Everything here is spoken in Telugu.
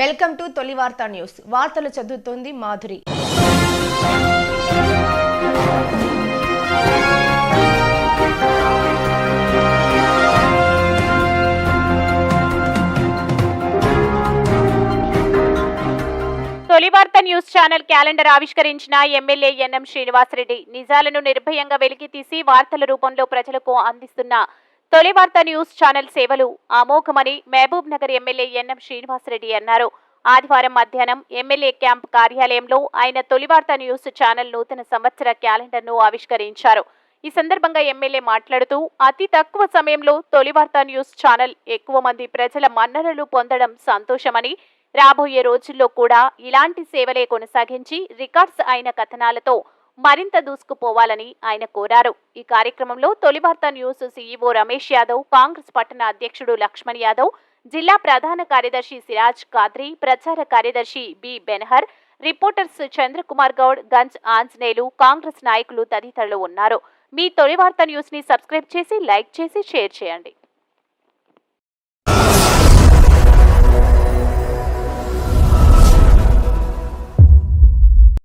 వెల్కమ్ టు తొలి వార్తా న్యూస్. వార్తలు చదువుతోంది Madhuri. Tholi Vartha news channel calendar ఆవిష్కరించిన ఎమ్మెల్యే ఎన్ఎం శ్రీనివాసరెడ్డి నిజాలను నిర్భయంగా వెలికితీసి వార్తల రూపంలో ప్రజలకు అందిస్తున్న తొలి వార్త న్యూస్ ఛానల్ సేవలు అమోఘమని మహబూబ్ నగర్ ఎమ్మెల్యే ఎన్ఎం శ్రీనివాసరెడ్డి అన్నారు. ఆదివారం మధ్యాహ్నం ఎమ్మెల్యే క్యాంప్ కార్యాలయంలో ఆయన తొలివార్త న్యూస్ ఛానల్ నూతన సంవత్సర క్యాలెండర్ను ఆవిష్కరించారు. ఈ సందర్భంగా ఎమ్మెల్యే మాట్లాడుతూ అతి తక్కువ సమయంలో తొలివార్త న్యూస్ ఛానల్ ఎక్కువ మంది ప్రజల మన్ననలు పొందడం సంతోషమని రాబోయే రోజుల్లో కూడా ఇలాంటి సేవలే కొనసాగించి రికార్డ్స్ అయిన కథనాలతో మరింత దూసుకుపోవాలని ఆయన కోరారు. ఈ కార్యక్రమంలో తొలివార్త న్యూస్ సీఈఓ రమేష్ యాదవ్ కాంగ్రెస్ పట్టణ అధ్యక్షుడు లక్ష్మణ్ యాదవ్ జిల్లా ప్రధాన కార్యదర్శి సిరాజ్ కాద్రి ప్రచార కార్యదర్శి బి బెన్హర్ రిపోర్టర్స్ చంద్రకుమార్ గౌడ్ గంజ్ ఆంజనేయులు కాంగ్రెస్ నాయకులు తదితరులు ఉన్నారు. మీ తొలి వార్త న్యూస్ని సబ్స్క్రైబ్ చేసి లైక్ చేసి షేర్ చేయండి.